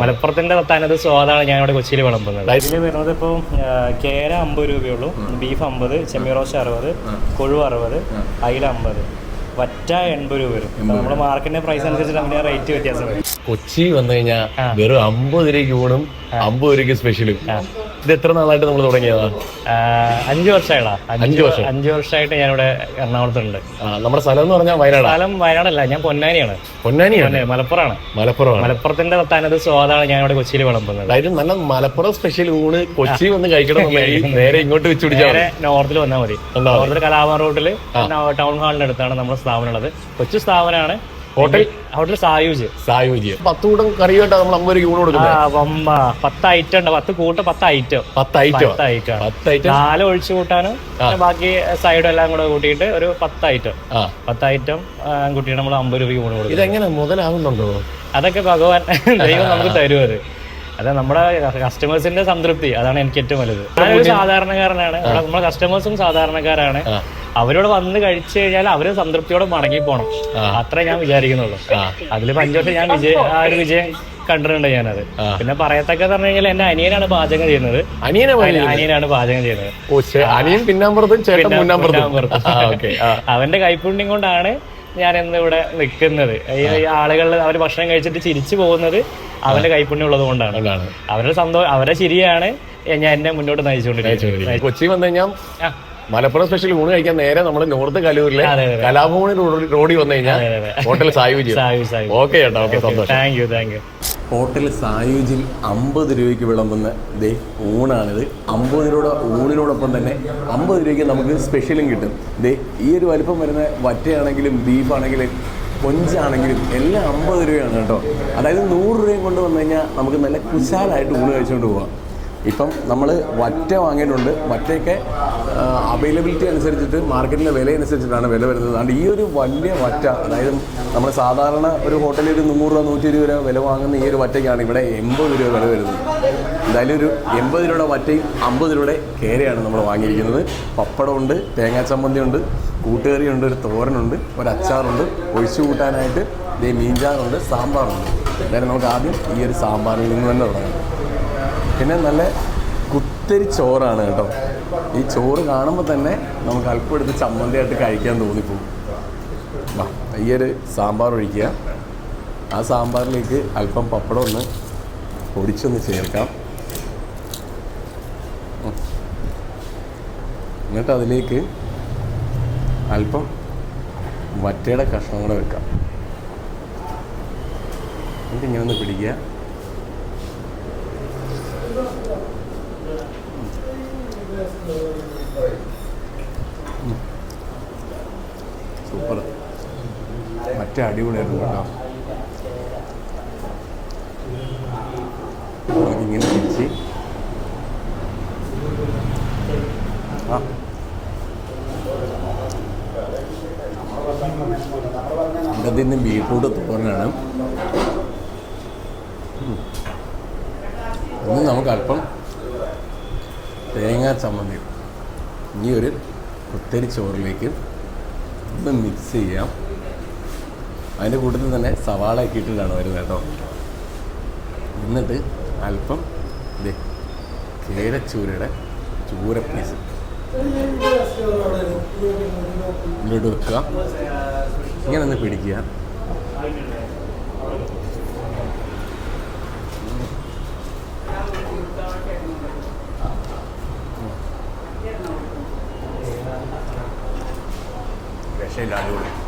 മലപ്പുറത്തിന്റെ തനത് സ്വാദാണ് ഞാൻ ഇവിടെ കൊച്ചിയിൽ വിളമ്പുന്നത്. ഇതിൽ വരുന്നത് ഇപ്പോൾ കേര അമ്പത് രൂപയുള്ളൂ. ബീഫ് അമ്പത് ചെമ്മീറോശ അറുപത് കൊഴുവ് അറുപത് അയില അമ്പത്. വറ്റ എൺപത് രൂപ വരും. നമ്മുടെ മാർക്കറ്റിന്റെ പ്രൈസ് അനുസരിച്ച് അങ്ങനെ റേറ്റ് വ്യത്യാസം വരും. കൊച്ചി വന്നു കഴിഞ്ഞാൽ വെറും അമ്പത് രൂപയ്ക്ക് ഊണും അമ്പത് രൂപയ്ക്ക് സ്പെഷ്യലും ഇത് എത്ര നാളായിട്ട് നമ്മൾ തുടങ്ങിയതാ? അഞ്ചു വർഷമായിടാ. അഞ്ച് വർഷം. അഞ്ചു വർഷമായിട്ട് ഞാനിവിടെ എറണാകുളത്തുണ്ട്. ആ, നമ്മുടെ സ്ഥലം എന്ന് പറഞ്ഞാൽ വയനാട്? സ്ഥലം വയനാടല്ല ഞാൻ പൊന്നാനിയാണ്. പൊന്നാനിയാണ്? പൊന്നാനി, മലപ്പുറമാണ്. മലപ്പുറം മലപ്പുറത്തിന്റെ തനത് സ്വാദാണ് ഞാൻ ഇവിടെ കൊച്ചിയിൽ വിളമ്പുന്നത്. അതായത് നല്ല മലപ്പുറം സ്പെഷ്യൽ ഊണ് കൊച്ചി വന്ന് കഴിക്കണം നേരെ ഇങ്ങോട്ട് വെച്ച് പിടിച്ചാൽ നോർത്തിൽ വന്നാൽ മതി. നോർത്തിൽ കലാഭവൻ റോഡിൽ ടൗൺ ഹാളിന്റെ അടുത്താണ് നമ്മുടെ സ്ഥാപനം ഉള്ളത്. കൊച്ചു സ്ഥാപനമാണ് ഹോട്ടൽ? ഹോട്ടൽ സായൂജ്. സായുജ്യം പത്ത് കൂട്ടം കറിയായിട്ടാണ് നമ്മൾ അമ്പത് രൂപ കൊടുക്കുന്നത്. പത്ത് ഐറ്റം ഉണ്ട്. പത്ത് കൂട്ട പത്ത് ഐറ്റം പത്ത് ഐറ്റം പത്ത് ഐറ്റം പത്ത് ഐറ്റം നാല് ഒഴിച്ചു കൂട്ടാനും ബാക്കി സൈഡും എല്ലാം കൂടെ കൂട്ടിയിട്ട് ഒരു പത്ത് ഐറ്റം പത്ത് ഐറ്റം കൂട്ടിയിട്ട് നമ്മൾ അമ്പത് രൂപയ്ക്ക് കൂടെ കൊടുക്കും ഇതെങ്ങനെ മുതലാകുന്നുണ്ടോ അതൊക്കെ ഭഗവാൻ ദൈവം നമുക്ക് തരും അത്. അതെ നമ്മുടെ കസ്റ്റമേഴ്സിന്റെ സംതൃപ്തി. അതാണ് എനിക്ക് ഏറ്റവും വലുത്. ഞാനൊരു സാധാരണക്കാരനാണ്. നമ്മുടെ കസ്റ്റമേഴ്സും സാധാരണക്കാരാണ്. അവരോട് വന്ന് കഴിച്ചു കഴിഞ്ഞാൽ അവർ സംതൃപ്തിയോടെ മടങ്ങി പോണം. അത്രേ ഞാൻ വിചാരിക്കുന്നുള്ളൂ. അതിൽ അഞ്ചു വർഷം ഞാൻ വിജയ ആ ഒരു വിജയം കണ്ടിട്ടുണ്ട് ഞാനത്. പിന്നെ പറയത്തക്ക പറഞ്ഞു കഴിഞ്ഞാൽ എന്റെ അനിയനാണ് പാചകം ചെയ്യുന്നത്. അനിയനെ പോലെ അനിയനാണ് പാചകം ചെയ്യുന്നത്. ഓ അനിയൻ പിന്നാമ്പുറത്തും. അവന്റെ കൈപ്പുണ്യം കൊണ്ടാണ് ഞാൻ ഇന്ന് ഇവിടെ നിൽക്കുന്നത്. ഈ ആളുകൾ അവർ ഭക്ഷണം കഴിച്ചിട്ട് ചിരിച്ചു പോകുന്നത് അവന്റെ കൈപ്പുണ്യം ഉള്ളത് കൊണ്ടാണ്. അവരുടെ സന്തോഷം അവരുടെ ശരിയാണ് ഞാൻ എന്നെ മുന്നോട്ട് നയിച്ചുകൊണ്ടിരിക്കുന്നത്. കൊച്ചി വന്നു കഴിഞ്ഞാൽ മലപ്പുറം സ്പെഷ്യൽ ഊണ് കഴിക്കാൻ നേരെ നമ്മൾ നോർത്ത് കലൂരിലെ കലാഭവൻ റോഡിൽ വന്നു കഴിഞ്ഞാൽ. ഹോട്ടൽ സായുജി സായു സായു. ഓക്കെ ചേട്ടാ ഓക്കെ സന്തോഷം. Thank you thank you hotel സായുജിൽ അമ്പത് രൂപയ്ക്ക് വിളമ്പുന്ന ദേ ഊണാണിത്. അമ്പത് രൂപ ഊണിനോടൊപ്പം തന്നെ അമ്പത് രൂപയ്ക്ക് നമുക്ക് സ്പെഷ്യലും കിട്ടും. ദേ ഈ ഒരു വലിപ്പം വരുന്ന വറ്റയാണെങ്കിലും ബീഫാണെങ്കിലും കൊഞ്ചാണെങ്കിലും എല്ലാം അമ്പത് രൂപയാണ് കേട്ടോ. അതായത് നൂറ് രൂപയും കൊണ്ട് വന്നു കഴിഞ്ഞാൽ നമുക്ക് നല്ല കുശാലായിട്ട് ഊണ് കഴിച്ചുകൊണ്ട് പോകാം ഇപ്പം നമ്മൾ വറ്റ വാങ്ങിയിട്ടുണ്ട്. വറ്റയൊക്കെ അവൈലബിലിറ്റി അനുസരിച്ചിട്ട് മാർക്കറ്റിലെ വില അനുസരിച്ചിട്ടാണ് വില വരുന്നത്. അതുകൊണ്ട് ഈ ഒരു വലിയ വറ്റ അതായത് നമ്മൾ സാധാരണ ഒരു ഹോട്ടലിൽ ഒരു നൂറ് രൂപ നൂറ്റി ഇരുപത് രൂപ വില വാങ്ങുന്ന ഈ ഒരു വറ്റയ്ക്കാണ് ഇവിടെ എൺപത് രൂപ വില വരുന്നത്. എന്തായാലും ഒരു എൺപത് രൂപയുടെ വറ്റയും അമ്പത് രൂപയുടെ കേരയാണ് നമ്മൾ വാങ്ങിയിരിക്കുന്നത്. പപ്പടമുണ്ട് തേങ്ങാ ചമ്മന്തിയുണ്ട് കൂട്ടുകറിയുണ്ട് ഒരു തോരനുണ്ട് ഒരു അച്ചാറുണ്ട് ഒഴിച്ചു കൂട്ടാനായിട്ട് ഇതേ മീൻചാറുണ്ട് സാമ്പാറുണ്ട്. എന്തായാലും നമുക്ക് ആദ്യം ഈ ഒരു സാമ്പാറിൽ നിന്ന് തന്നെ തുടങ്ങാം. പിന്നെ നല്ല കുത്തരി ചോറാണ് കേട്ടോ. ഈ ചോറ് കാണുമ്പോൾ തന്നെ നമുക്ക് അല്പം എടുത്ത് ചമ്മന്തിയായിട്ട് കഴിക്കാൻ തോന്നിപ്പോകും വാ ഈ ഒരു സാമ്പാർ ഒഴിക്കുക. ആ സാമ്പാറിലേക്ക് അല്പം പപ്പടം ഒന്ന് പൊടിച്ചൊന്ന് ചേർക്കാം. എന്നിട്ട് അതിലേക്ക് അല്പം വറ്റയുടെ കഷ്ണം കൂടെ വെക്കാം. എന്നിട്ട് ഇങ്ങനെ ഒന്ന് പിടിക്കുക. സൂപ്പർ. മറ്റേ അടിപൊളിയായിരുന്നു കേട്ടോ. ഇങ്ങനെ തിരിച്ച്. ആ. ഇവിടെ നിന്ന് ബീട്രൂട്ട് തോരനാണ്. ഇന്ന് നമുക്ക് അല്പം തേങ്ങാ ചമ്മന്തി. ഈ ഒരു കുത്തരി ചോറിലേക്ക് ഒന്ന് മിക്സ് ചെയ്യാം. അതിന്റെ കൂട്ടത്തിൽ തന്നെ സവാള ഒക്കെ ഇട്ടിട്ടാണ് വരുന്നത് കേട്ടോ. എന്നിട്ട് അല്പം ഇതേ കേരച്ചൂരയുടെ ചൂര പീസ് ഇതിലോട്ട് വെക്കുക. ഇങ്ങനെ ഒന്ന് പിടിക്കുക. şeylerle uğraşıyoruz.